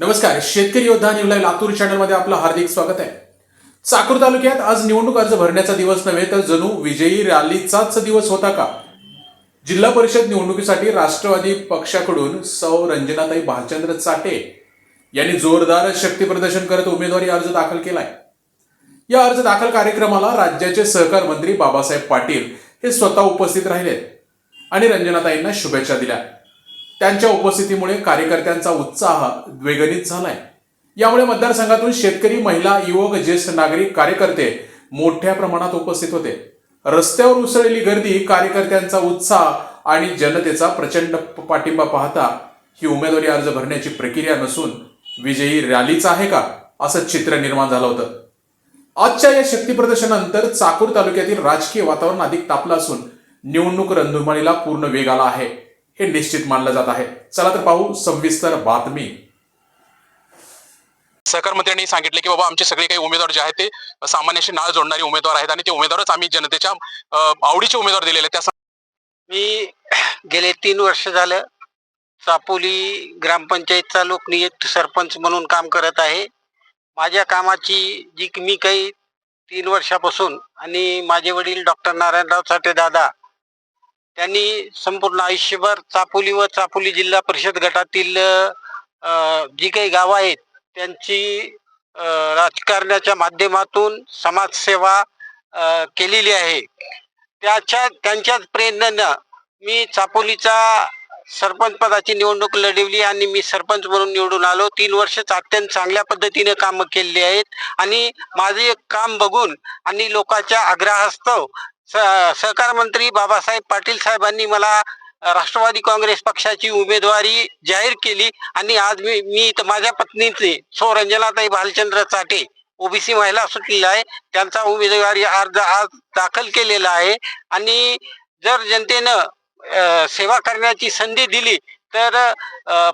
नमस्कार शेतकरी योद्धा न्यूज लातूर चॅनलमध्ये आपलं हार्दिक स्वागत आहे. चाकूर तालुक्यात आज निवडणूक अर्ज भरण्याचा दिवस नव्हे तर जणू विजयी रॅलीचाच दिवस होता का? जिल्हा परिषद निवडणुकीसाठी राष्ट्रवादी पक्षाकडून सौ रंजनाताई भालचंद्र चाटे यांनी जोरदार शक्ती प्रदर्शन करत उमेदवारी अर्ज दाखल केलाय. या अर्ज दाखल कार्यक्रमाला राज्याचे सहकार मंत्री बाबासाहेब पाटील हे स्वतः उपस्थित राहिलेत आणि रंजनाताईंना शुभेच्छा दिल्या. त्यांच्या उपस्थितीमुळे कार्यकर्त्यांचा उत्साह द्वेगणित झालाय. यामुळे मतदारसंघातून शेतकरी महिला युवक ज्येष्ठ नागरिक कार्यकर्ते मोठ्या प्रमाणात उपस्थित होते. रस्त्यावर उसळलेली गर्दी कार्यकर्त्यांचा उत्साह आणि जनतेचा प्रचंड पाठिंबा पाहता ही उमेदवारी अर्ज भरण्याची प्रक्रिया नसून विजयी रॅलीच आहे का असं चित्र निर्माण झालं होतं. आजच्या या शक्ती प्रदर्शनानंतर चाकूर तालुक्यातील राजकीय वातावरण अधिक तापलं असून निवडणूक रणधुमाळीला पूर्ण वेग आला आहे. हे निश्चित मानलं जात आहे. चला तर पाहू सविस्तर बातमी. सहकार मंत्र्यांनी सांगितले की बाबा आमचे सगळे काही उमेदवार जे आहेत ते सामान्याशी नाळ जोडणारे उमेदवार आहेत आणि ते उमेदवारच आम्ही जनतेच्या आवडीचे उमेदवार दिलेले आहेत. त्या मी गेले तीन वर्ष झालं चापोली ग्रामपंचायतचा लोकनियुक्त सरपंच म्हणून काम करत आहे. माझ्या कामाची जी मी काही तीन वर्षापासून आणि माझे वडील डॉक्टर नारायणराव साठे दादा त्यांनी संपूर्ण आयुष्यभर चापोली व चापोली जिल्हा परिषद गटातील जी काही गावं आहेत त्यांची राजकारणाच्या माध्यमातून समाजसेवा केलेली आहे. त्याच्या त्यांच्याच प्रेरणेनं मी चापोलीचा सरपंच पदाची निवडणूक लढवली आणि मी सरपंच म्हणून निवडून आलो. तीन वर्ष अत्यंत चांगल्या पद्धतीने कामं केलेली आहेत. आणि माझे काम बघून आणि लोकांच्या आग्रहास्तव सहकार मंत्री बाबासाहेब पाटील साहेबांनी मला राष्ट्रवादी काँग्रेस पक्षाची उमेदवारी जाहीर केली आणि आज मी मी इथं माझ्या पत्नीचे सौ रंजनाताई भालचंद्र चाटे ओबीसी महिला सुटलेला आहे त्यांचा उमेदवारी अर्ज आज दाखल केलेला आहे. आणि जर जनतेनं सेवा करण्याची संधी दिली तर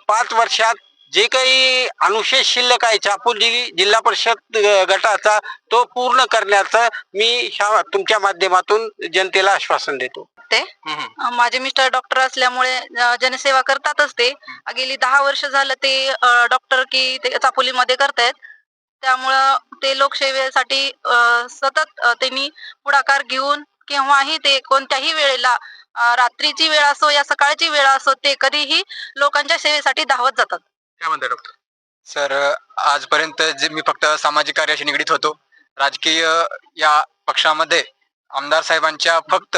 पाच वर्षात जे काही अनुशेष शिल्लक आहे चापोली जिल्हा परिषद गटाचा तो पूर्ण करण्याचं मी ह्या तुमच्या माध्यमातून जनतेला आश्वासन देतो. अं, माझे मिस्टर डॉक्टर असल्यामुळे जनसेवा करतातच ते. गेली दहा वर्ष झालं ते डॉक्टर की ते चापोलीमध्ये करतायत. त्यामुळं ते लोकसेवेसाठी सतत त्यांनी पुढाकार घेऊन केव्हाही ते कोणत्याही वेळेला रात्रीची वेळ असो या सकाळची वेळ असो ते कधीही लोकांच्या सेवेसाठी धावत जातात. काय म्हणताय डॉक्टर सर आजपर्यंत जे मी फक्त सामाजिक कार्याशी निगडीत होतो राजकीय या पक्षामध्ये आमदार साहेबांच्या फक्त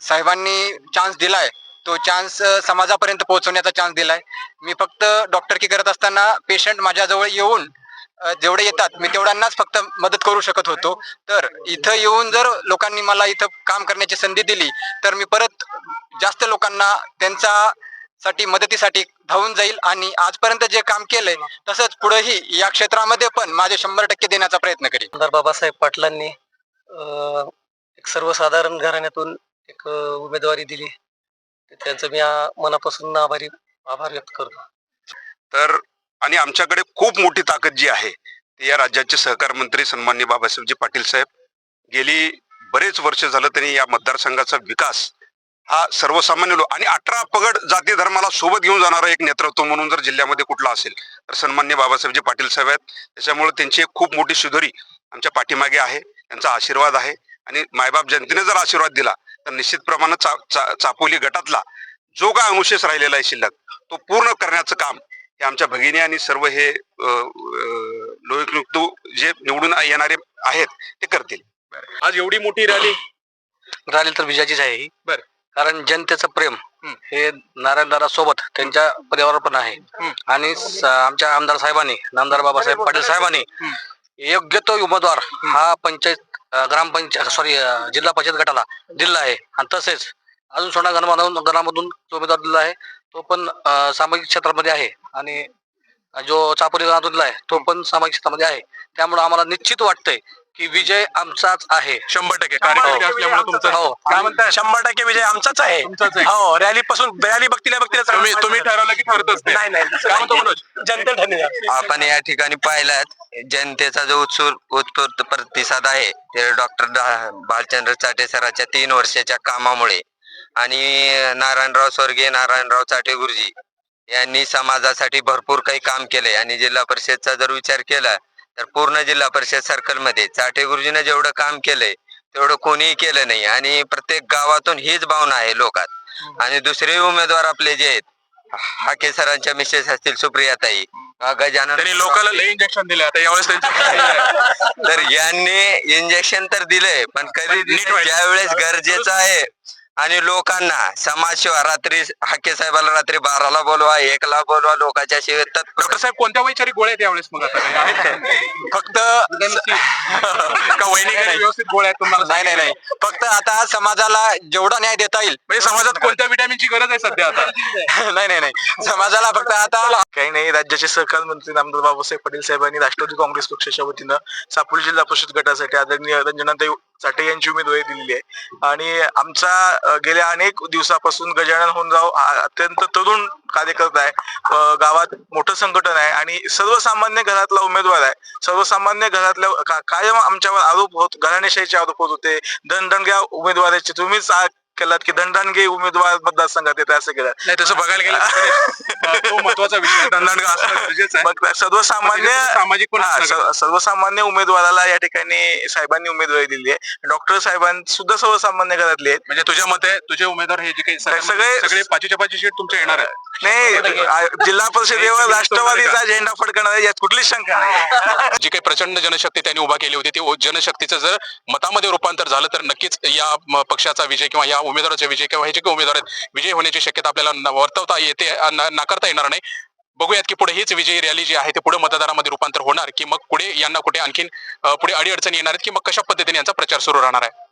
साहेबांनी चान्स दिलाय तो चान्स समाजापर्यंत पोहोचवण्याचा चान्स दिलाय. मी फक्त डॉक्टर की करत असताना पेशंट माझ्याजवळ येऊन जेवढे येतात मी तेवढ्यांनाच फक्त मदत करू शकत होतो. तर इथं येऊन जर लोकांनी मला इथं काम करण्याची संधी दिली तर मी परत जास्त लोकांना त्यांचा साठी मदतीसाठी धावून जाईल आणि आजपर्यंत जे काम केलंय तसंच पुढेही या क्षेत्रामध्ये पण माझे शंभर टक्के देण्याचा प्रयत्न करेन. आमदार बाबासाहेब पाटलांनी अं, एक सर्वसाधारण घराण्यातून एक अं, उमेदवारी दिली. त्यांचं मी आ- मनापासून आभारी आभार व्यक्त करतो. तर आणि आमच्याकडे खूप मोठी ताकद जी आहे ती या राज्याचे सहकार मंत्री सन्मान्य बाबासाहेबजी पाटील साहेब. गेली बरेच वर्ष झालं त्यांनी या मतदारसंघाचा विकास हा सर्वसामान्य लोक आणि अठरा पगड जाती धर्माला सोबत घेऊन जाणारा एक नेतृत्व म्हणून जर जिल्ह्यामध्ये कुठला असेल तर सन्मान्य बाबासाहेबजी पाटील साहेब आहेत त्याच्यामुळे त्यांची एक खूप मोठी शिदोरी आमच्या पाठीमागे आहे त्यांचा आशीर्वाद आहे. आणि मायबाप जनतेने जर आशीर्वाद दिला तर निश्चित प्रमाणात चा, चा, चापोली गटातला जो काय अनुशेष राहिलेला आहे शिल्लक तो पूर्ण करण्याचं काम हे आमच्या भगिनी आणि सर्व हे लोकयुक्त जे निवडून येणारे आहेत ते करतील. आज एवढी मोठी रॅली? रॅली तर विजयाचीच आहे ही. बरं. कारण जनतेचं प्रेम. हे नारायणदारा सोबत त्यांच्या परिवारावर पण आहे. आणि आमच्या आमदार साहेबांनी नामदार बाबासाहेब पाटील साहेबांनी. योग्य तो उमेदवार हा पंचायत ग्रामपंचायत सॉरी जिल्हा परिषद गटाला दिला आहे आणि तसेच अजून सोना गणामधून गणामधून जो उमेदवार दिला आहे तो पण सामाजिक क्षेत्रामध्ये आहे आणि जो चापोली गणातून दिला आहे तो पण सामाजिक क्षेत्रामध्ये आहे त्यामुळे आम्हाला निश्चित वाटतंय की विजय आमचाच आहे. शंभर टक्के. कार्यकर्ते असल्यामुळे तुमचं हो. काय म्हणताय? शंभर टक्के विजय आमचाच आहे. तुमचाच आहे. हो. रॅली पासून रॅली बघतीला बघतीला तुम्ही तुम्ही ठरवलं की ठरतच नाही नाही. काय म्हणतो मनोज? जनता ठरली आपण या ठिकाणी पाहिलात जनतेचा जो उत्सुक उत्स्फूर्त प्रतिसाद आहे ते डॉक्टर भालचंद्र चाटे सरांच्या तीन वर्षाच्या कामामुळे. आणि नारायणराव स्वर्गीय नारायणराव चाटे गुरुजी यांनी समाजासाठी भरपूर काही काम केलंय. आणि जिल्हा परिषदचा जर विचार केला तर पूर्ण जिल्हा परिषद सर्कलमध्ये चाटे गुरुजीनं जेवढं काम केलंय तेवढं कोणीही केलं नाही. आणि प्रत्येक गावातून हीच भावना आहे लोकात. आणि दुसरे उमेदवार आपले जे आहेत हाके सरांच्या मिसेस असतील सुप्रियाताई अ, गजानन लोकांना इंजेक्शन दिले आता यावेळेस तर यांनी इंजेक्शन तर दिलंय पण कधी नीट व्हायचं. ज्या वेळेस गरजेचं आहे आणि लोकांना समाजसेवा रात्री हाके साहेबाला रात्री बाराला बोलवा एकला बोलवा लोकांच्या सेवेत तत्पर डॉक्टर साहेब कोणत्या वैचारिक गोळ्या आहेत यावेळेस मग आता? काही आहेत का? फक्त का वैनिकांनी व्यवस्थित गोळ्या आहेत तुम्हाला नाही नाही नाही. फक्त आता समाजाला जेवढा न्याय देता येईल. म्हणजे समाजात कोणत्या विटॅमिनची गरज आहे सध्या आता? नाही नाही नाही. समाजाला फक्त आता काही नाही राज्याचे सहकार मंत्री नामदार बाबासाहेब पाटील साहेबांनी राष्ट्रवादी काँग्रेस पक्षाच्या वतीनं सापोली जिल्हा परिषद गटासाठी आदरणीय रंजनाताई चाटे यांची उमेदवारी दिलेली आहे. आणि आमचा गेल्या अनेक दिवसापासून गजानन होऊन जाऊ अत्यंत तरुण कार्यकर्ता आहे. गावात मोठं संघटन आहे आणि सर्वसामान्य घरातला उमेदवार आहे. सर्वसामान्य घरातल्या कायम आमच्यावर आरोप होत घराणेशाहीचे आरोप होत होते. दणदणग्या उमेदवाराचे तुम्हीच केलात की दणदणगे उमेदवार मतदारसंघात येते असं केलं. नाही तसं बघायला गेलं तर, तो महत्त्वाचा विषय आहे. असणं गरजेचं आहे. मग सर्वसामान्य सामाजिक पण असणं सर्व- सर्वसामान्य उमेदवाराला या ठिकाणी साहेबांनी उमेदवारी दिली आहे. डॉक्टर साहेबां सुद्धा सर्वसामान्य घरातले आहेत. म्हणजे तुझ्या मते तुझे उमेदवार हे जे काही सगळे सगळे- पाचीच्या पाची सीट तुमच्या येणार आहेत. नाही आ- जिल्हा परिषदेवर राष्ट्रवादीचा झेंडा फडकणार आहे यात कुठलीच शंका नाही. जी काही प्रचंड जनशक्ती त्यांनी उभा केली होती ती उ- जनशक्तीचं जर मतामध्ये रूपांतर झालं तर नक्कीच या म- पक्षाचा विजय किंवा या उमेदवाराचा विजय किंवा हे जे काही उमेदवार आहेत विजय होण्याची शक्यता आपल्याला न- वर्तवता येते अ, न- नाकारता येणार नाही. बघूयात की पुढे हीच विजयी रॅली जी आहे ते पुढे मतदारामध्ये रूपांतर होणार की मग पुढे यांना कुठे आणखीन अ, पुढे अडीअडचणी येणार आहेत की मग कशा पद्धतीने यांचा प्रचार सुरू राहणार आहे?